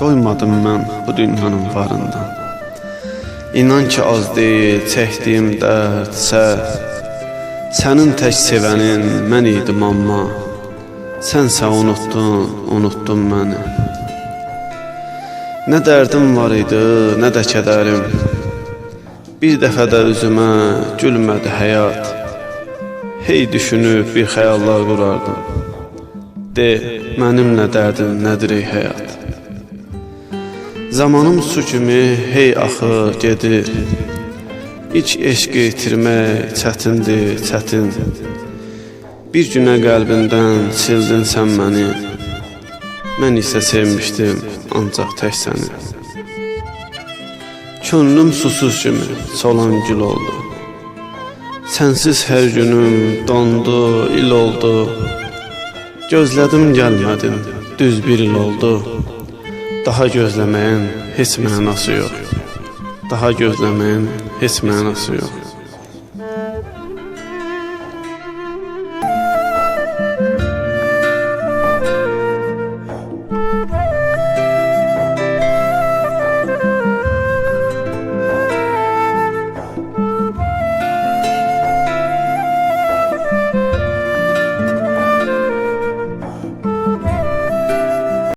Doymadım mən bu dünyanın varından. İnan ki az deyil çəkdiyim dərd, sər. Sənin tək sevənin mən idim amma Sənsə unuttun, unuttun məni. Nə dərdim var idi, nə də kədərim. Bir dəfə də üzümə gülmədi həyat. Hey düşünüb bir xəyallar qurardım. De, mənim nə dərdim, nədir ey həyat Zamanım su kimi hey axır, gedir. İlk eşqi itirmək çətindir, çətin. Bir günə qəlbindən sildin sən məni. Mən isə sevmişdim ancaq tək səni. Könlüm susuz kimi solan gül oldu. Sənsiz hər günüm dondu, il oldu. Gözlədim gəlmədin, düz bir il oldu daha gözləməyin heç mənası yox. Daha gözləməyin heç mənası yox.